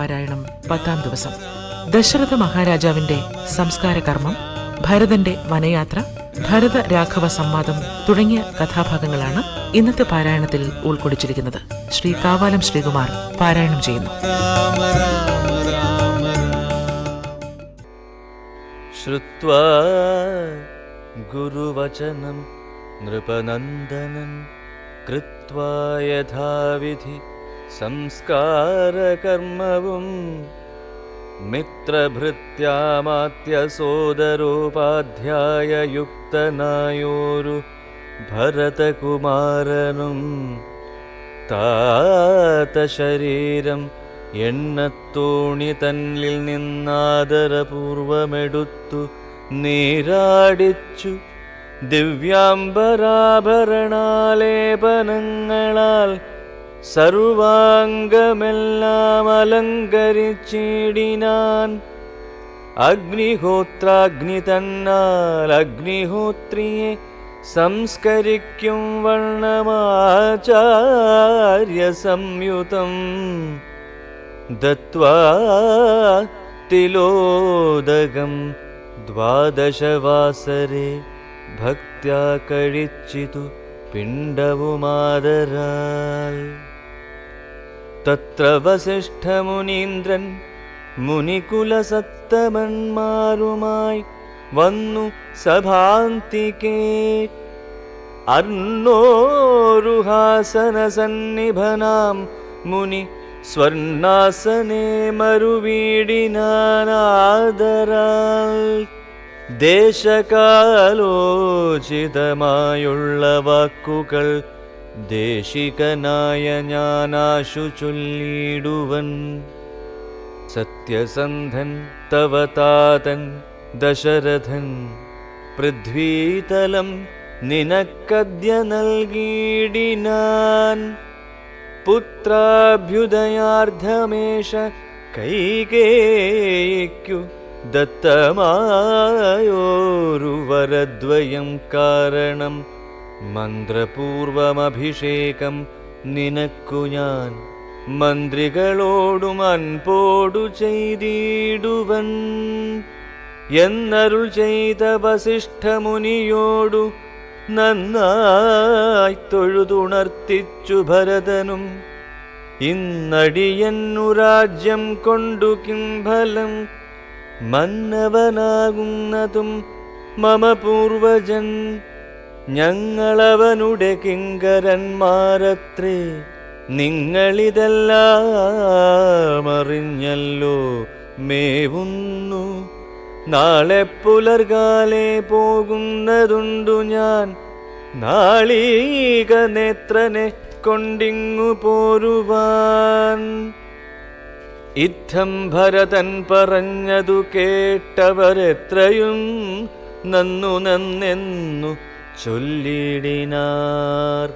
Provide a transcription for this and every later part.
പാരായണം പത്താം ദിവസം. ദശരഥ മഹാരാജാവിന്റെ സംസ്കാര കർമ്മം ഭരതന്റെ വനയാത്ര ഭരത രാഘവ സംവാദം തുടങ്ങിയ കഥാഭാഗങ്ങളാണ് ഇന്നത്തെ പാരായണത്തിൽ ഉൾക്കൊള്ളിച്ചിരിക്കുന്നത്. ശ്രീ കാവാലം ശ്രീകുമാർ പാരായണം ചെയ്യുന്നു. ശ്രുത്വാ ഗുരുവചനം നൃപനന്ദനം കൃത്വാ യഥാവിധി സംസ്കാരകർമ്മവും മിത്രഭൃത്യാമാത്യസോദരോപാധ്യായയുക്തനായോരു ഭരതകുമാരനും താത ശരീരം എണ്ണത്തോണി തന്നിൽ നിന്നാദരപൂർവമെടുത്തു നീരാടിച്ചു ദിവ്യാംബരാഭരണാലേപനങ്ങളാൽ സർവാംഗമെല്ലാം അലങ്കരിച്ചിടിനാൻ അഗ്നിഹോത്രാഗ്നി തന്നാൽ അഗ്നിഹോത്രിയെ സംസ്കരിക്കും വണ്ണമാചാര്യ സംയുതം ദത്വാ തിലോദകം ദ്വാദശവാസരെ ഭക്ത്യാ കഴിച്ചിതു പിണ്ടവുമാദരാൽ തത്ര വസിഷ്ഠമുനീന്ദ്രൻ മുനികുലസത്തമന്മാരുമായി വന്നു സഭാന്തികേ അർണോരുഹാസനസന്നിഭനാം മുനി സ്വർണാസനേ മറുവീടിനാനാദരാൽ ദേശകാലോചിതമായുള്ള വാക്കുകൾ देशिकनाय ज्ञानाशुचुल्लीडुवन् सत्यसन्धन् तव तातन् दशरथन्। पृथ्वीतलं निनः नल्गीडिनान्। पुत्राभ्युदयार्धमेष कैकेक्यु दत्तमायोरुवरद्वयं कारणम्। മന്ത്രപൂർവമഭിഷേകം നിനക്കു ഞാൻ. മന്ത്രികളോടും അൻപോടു ചെയ്തിടുവൻ. എന്നരുൾ ചെയ്ത വസിഷ്ഠമുനിയോടു നന്നായി തൊഴുതുണർത്തിച്ചു ഭരതനും. ഇന്നടിയന്നു രാജ്യം കൊണ്ടു കിംഫലം മന്നവനാകുന്നതും മമ പൂർവജൻ ഞങ്ങളവനുടെ കിങ്കരന്മാരത്രേ നിങ്ങളിതെല്ലാം അറിഞ്ഞല്ലോ മേവുന്നു. നാളെ പുലർകാലെ പോകുന്നതുണ്ടു ഞാൻ. നാളീക നേത്രനെ കൊണ്ടിങ്ങു പോരുവാൻ. ഇത്തം ഭരതൻ പറഞ്ഞതു കേട്ടവരെത്രയും നന്നു നന്നെന്നു ചൊല്ലിടിനാർ.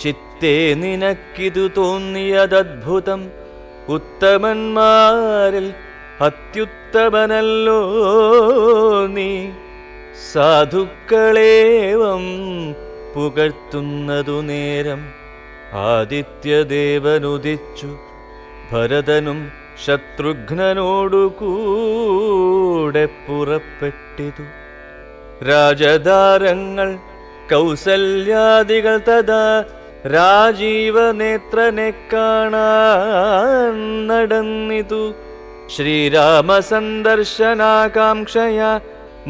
ചിത്തേ നിനക്കിതു തോന്നിയതദ്ഭുതം ഉത്തമന്മാരിൽ അത്യുത്തമനല്ലോ നീ. സാധുക്കളേവം പുകഴ്ത്തുന്നതു നേരം ആദിത്യദേവനുദിച്ചു. ഭരതനും ശത്രുഘ്നോടുകൂടെ പുറപ്പെട്ടിതു. രാജധാരങ്ങൾ കൗസല്യാദികൾ തഥാ രാജീവനേത്രനെ കാണാൻ നടന്നിതു. ശ്രീരാമ സന്ദർശനാകാംക്ഷയ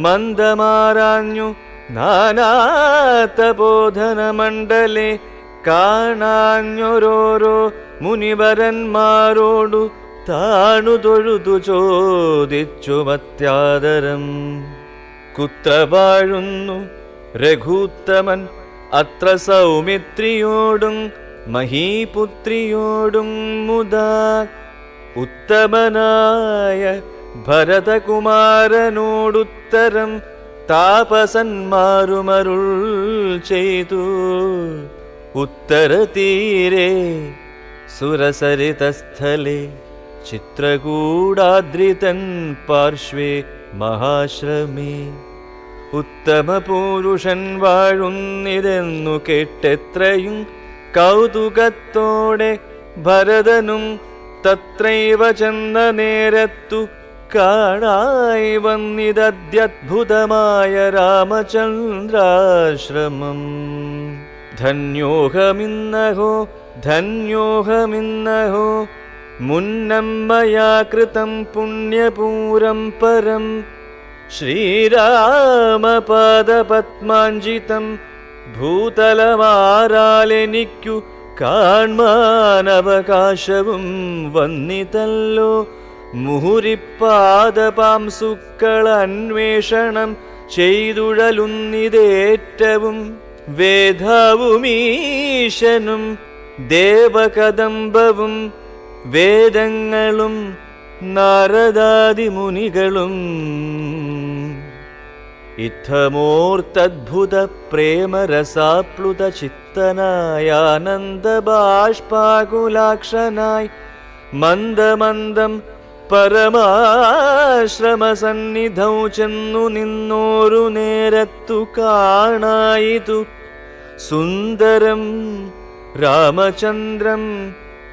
മന്ദമാരാഞ്ഞു നാനാതബോധനമണ്ഡലെ കാണാഞ്ഞൊരോരോ മുനിവരന്മാരോടു താണു തൊഴുതു ചോദിച്ചു മത്യാദരം കുത്ര വാഴുന്നു രഘൂത്തമൻ അത്ര സൗമിത്രിയോടും മഹീപുത്രിയോടും മുതാ ഉത്തമനായ ഭരതകുമാരനോടുത്തരം താപസന്മാരുമരുൾ ചെയ്തു. ഉത്തരതീരെ സുരസരിതസ്ഥലെ ചിത്രകൂടാദ്രിതൻ പാർശ്വേ മഹാശ്രമേ. ഉത്തമ പുരുഷൻ വാഴുന്നിരുന്നു കേട്ടെത്രയും കൗതുകത്തോടെ ഭരതനും തത്രൈവ ചെന്ന നേരത്തു കാണായി വന്നിതദ്യദ്ഭുതമായ രാമചന്ദ്രാശ്രമം. ധന്യോഹമിന്നഹോ ധന്യോഹമിന്നഹോ മുന്നമ്മയാ കൃതം പുണ്യപൂരം പരം ശ്രീരാമപാദപത്മാഞ്ജിതം ഭൂതലമാരാലെനിക്കു കാൺമാനവകാശവും വന്നിതല്ലോ മുഹുരിപ്പാദപാംസുക്കളന്വേഷണം ചെയ്തുഴലുന്നിതേറ്റവും വേദാവുമീശനും ദേവകദംബവും വേദങ്ങളും നാരദാദിമുനികളും ഇത്തമോർത്തദ്ഭുത പ്രേമരസാപ്ലുത ചിത്തനായാനന്ദ ബാഷ്പാകുലാക്ഷനായി മന്ദമന്ദം പരമാശ്രമസന്നിധൗ ചെന്നു നിന്നോരു നേരത്തു കാണായിതു. സുന്ദരം രാമചന്ദ്രം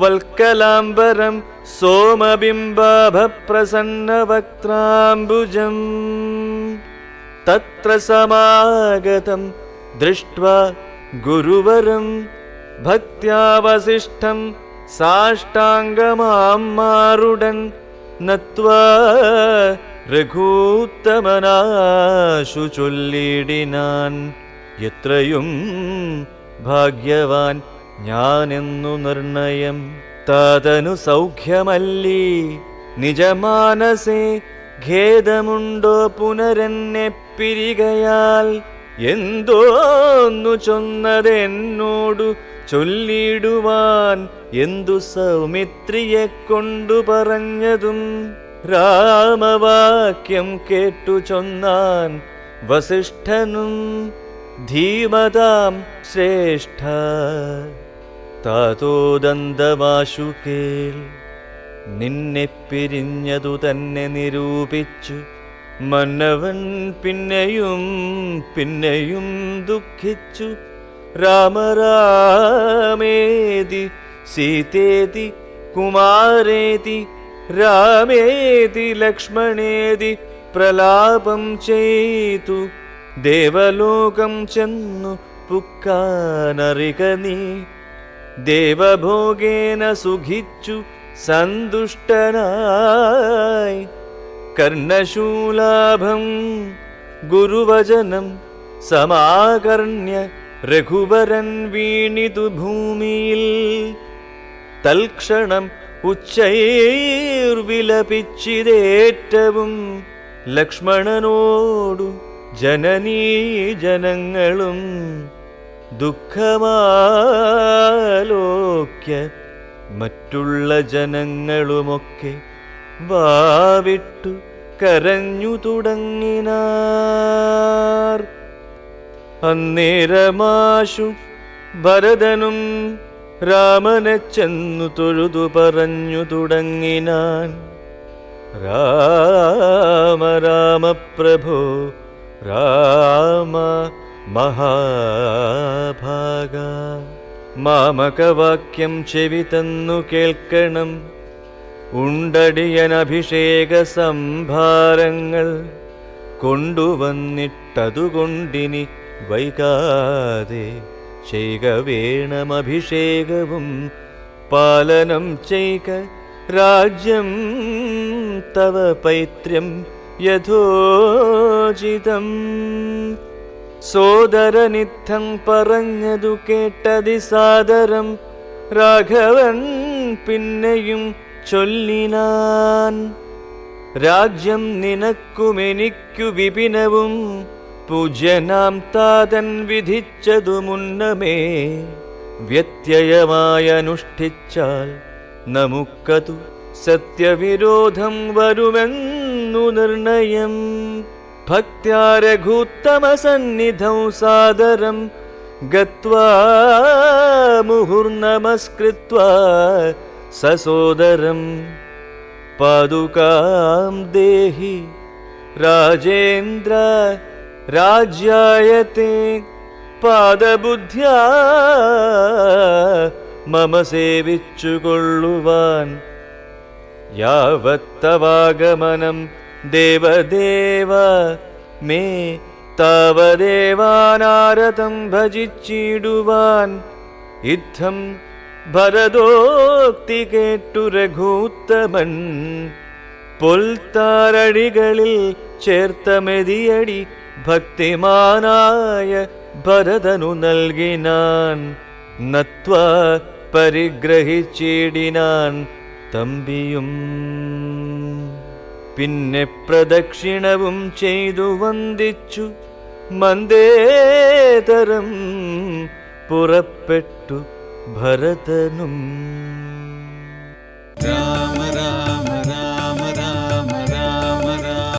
വൽക്കലാംബരം സോമബിംബാഭപ്രസന്നവക്ത്രാംബുജം തത്ര സമാഗതം ദൃഷ്ട്വാ ഗുരുവരം ഭക്തിയാവശിഷ്ടം സാഷ്ടാംഗമാം മാറുടൻ നത്വാ രഘൂത്തമനാശു ചൊല്ലിടിനാൻ. എത്രയും ഭാഗ്യവാൻ ഞാനെന്നു നിർണയം താതനു സൗഖ്യമല്ലി. നിജമാനസേ ഖേദമുണ്ടോ പുനരെന്നെ പിരികയാൽ? എന്തോന്നു ചൊന്നതെന്നോടു ചൊല്ലിടുവാൻ എന്തു സൗമിത്രിയെ കൊണ്ടു പറഞ്ഞതും? രാമവാക്യം കേട്ടു ചൊന്നാൻ വസിഷ്ഠനും ധീമതാം ശ്രേഷ്ഠ. താതോദന്തമാശു കേൾ നിന്നെ പിരിഞ്ഞതു തന്നെ നിരൂപിച്ചു. മന്നവൻ പിന്നെയും പിന്നെയും ദുഃഖിച്ചു. രാമരാമേതി സീതേതി കുമാരേതി രാമേതി ലക്ഷ്മണേതി പ്രലാപം ചെയ്തു. ദേവലോകം ചെന്നു പുക്കാനറിക നീ. ദേവഭോഗേന സുഖിച്ചു സന്തുഷ്ടനായി. കർണശൂലാഭം ഗുരുവചനം സമാകർണ്യ രഘുവരൻ വീണിതു ഭൂമിയിൽ. തൽക്ഷണം ഉച്ചൈർവിലപിച്ചിതേറ്റവും ലക്ഷ്മണനോടു ജനനീ ജനങ്ങളും ദുഃഖമാലോക്യ മറ്റുള്ള ജനങ്ങളുമൊക്കെ വാവിട്ടു കരഞ്ഞു തുടങ്ങിനാർ. അന്നേരമാശു ഭരതനും രാമനെ ചെന്നു തൊഴുതു പറഞ്ഞു തുടങ്ങിനാൻ. രാമ രാമ പ്രഭോ രാമ മഹാഭാഗ. മാമകവാക്യം ചെവി തന്നു കേൾക്കണം. ഉണ്ടടിയനഭിഷേക സംഭാരങ്ങൾ കൊണ്ടുവന്നിട്ടതുകൊണ്ടിനി വൈകാതെ ചെയ്ക വേണമഭിഷേകവും പാലനം ചെയ്ക രാജ്യം തവ പൈത്ര്യം യഥോചിതം. സോദരനിത്തം പറഞ്ഞതു കേട്ടതി സാദരം. രാഘവൻ പിന്നെയും ചൊല്ലിനാൻ. രാജ്യം നിനക്കുമെനിക്കു വിപിനവും പൂജ്യനാം താതൻ വിധിച്ചതു മുന്നമേ. വ്യത്യയമായനുഷ്ഠിച്ചാൽ നമുക്കതു സത്യവിരോധം വരുമെന്നു നിർണയം. ഭക്ത്യാരഘൂത്തമസന്നിധൗ സാദരം ഗത്വാ മുഹുർനമസ്കൃത്വാ സസോദരം പാദുകാം ദേഹി രാജേന്ദ്ര രാജ്യായത്തെ പാദബുദ്ധ്യാ മമ സേവിച്ചുകൊള്ളുവാൻ യാവത്തവാഗമനം ദേവദേവ മേ താവദേവാനാരതം ഭജിച്ചിടുവാൻ. യുദ്ധം ഭരതോക്തി കേട്ടു രഘൂത്തമൻ. പൊൽത്താരടികളിൽ ചേർത്ത മെതിയടി ഭക്തിമാനായ ഭരതനു നൽകിനാൻ. നത്വ പരിഗ്രഹിച്ചിടിനാൻ തമ്പിയും പിന്നെ പ്രദക്ഷിണവും ചെയ്തു വന്ദിച്ചു. മന്ദേതരം പുറപ്പെട്ടു ഭരതനും.